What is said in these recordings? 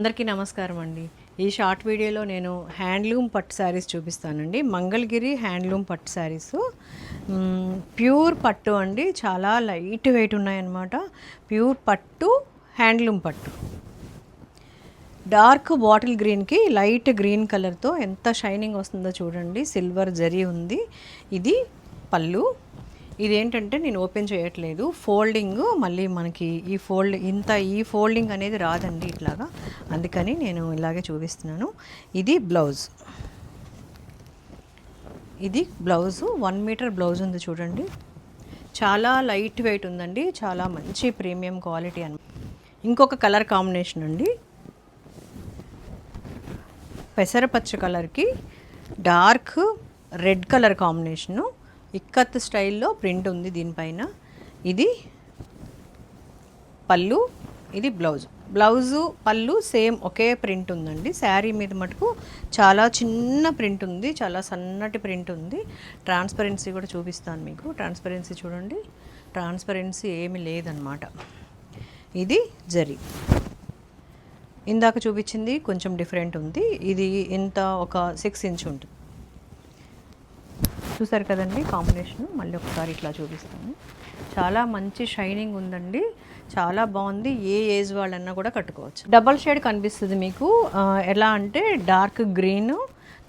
అందరికీ నమస్కారం అండి. ఈ షార్ట్ వీడియోలో నేను హ్యాండ్లూమ్ పట్టు శారీస్ చూపిస్తానండి. మంగళగిరి హ్యాండ్లూమ్ పట్టు శారీస్. ప్యూర్ పట్టు అండి. చాలా లైట్ వెయిట్ ఉన్నాయన్నమాట. ప్యూర్ పట్టు హ్యాండ్లూమ్ పట్టు. డార్క్ బాటిల్ గ్రీన్కి లైట్ గ్రీన్ కలర్తో ఎంత షైనింగ్ వస్తుందో చూడండి. సిల్వర్ జరీ ఉంది. ఇది పళ్ళు. ఇదేంటంటే నేను ఓపెన్ చేయట్లేదు. ఫోల్డింగ్ మళ్ళీ మనకి ఈ ఫోల్డ్ ఇంత ఈ ఫోల్డింగ్ అనేది రాదండి ఇట్లాగా. అందుకని నేను ఇలాగే చూపిస్తున్నాను. ఇది బ్లౌజ్. ఇది బ్లౌజు వన్ మీటర్ బ్లౌజ్ ఉంది చూడండి. చాలా లైట్ వెయిట్ ఉందండి. చాలా మంచి ప్రీమియం క్వాలిటీ అని ఇంకొక కలర్ కాంబినేషన్ అండి. పెసరపచ్చ కలర్కి dark red colour combination. Ikat స్టైల్లో ప్రింట్ ఉంది దీనిపైన. ఇది పళ్ళు ఇది బ్లౌజ్. బ్లౌజు పళ్ళు సేమ్ ఒకే ప్రింట్ ఉందండి. శారీ మీద మటుకు చాలా చిన్న ప్రింట్ ఉంది చాలా సన్నటి ప్రింట్ ఉంది. ట్రాన్స్పరెన్సీ కూడా చూపిస్తాను మీకు. ట్రాన్స్పరెన్సీ చూడండి. ట్రాన్స్పరెన్సీ ఏమీ లేదనమాట ఇది జరీ. ఇందాక చూపించింది కొంచెం డిఫరెంట్ ఉంది. ఇది ఇంత ఒక సిక్స్ ఇంచ్ ఉంటుంది. చూసారు కదండి కాంబినేషన్? మళ్ళీ ఒకసారి ఇట్లా చూపిస్తాను. చాలా మంచి షైనింగ్ ఉందండి. చాలా బాగుంది. ఏ ఏజ్ వాళ్ళన్నా కూడా కట్టుకోవచ్చు. డబల్ షేడ్ కనిపిస్తుంది మీకు. ఎలా అంటే డార్క్ గ్రీన్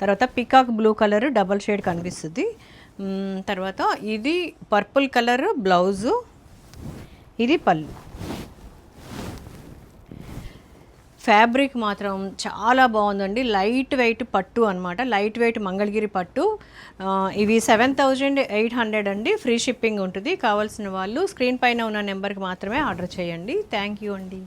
తర్వాత peacock blue colour double shade కనిపిస్తుంది. తర్వాత ఇది పర్పుల్ కలర్ బ్లౌజు. ఇది పళ్ళు. ఫ్యాబ్రిక్ మాత్రం చాలా బాగుందండి. లైట్ వెయిట్ పట్టు అనమాట లైట్ వెయిట్ మంగళగిరి పట్టు. ఇవి సెవెన్ థౌజండ్ ఎయిట్ హండ్రెడ్ అండి. ఫ్రీ షిప్పింగ్ ఉంటుంది. కావాల్సిన వాళ్ళు స్క్రీన్ పైన ఉన్న నెంబర్కి మాత్రమే ఆర్డర్ చేయండి. థ్యాంక్ యూ అండి.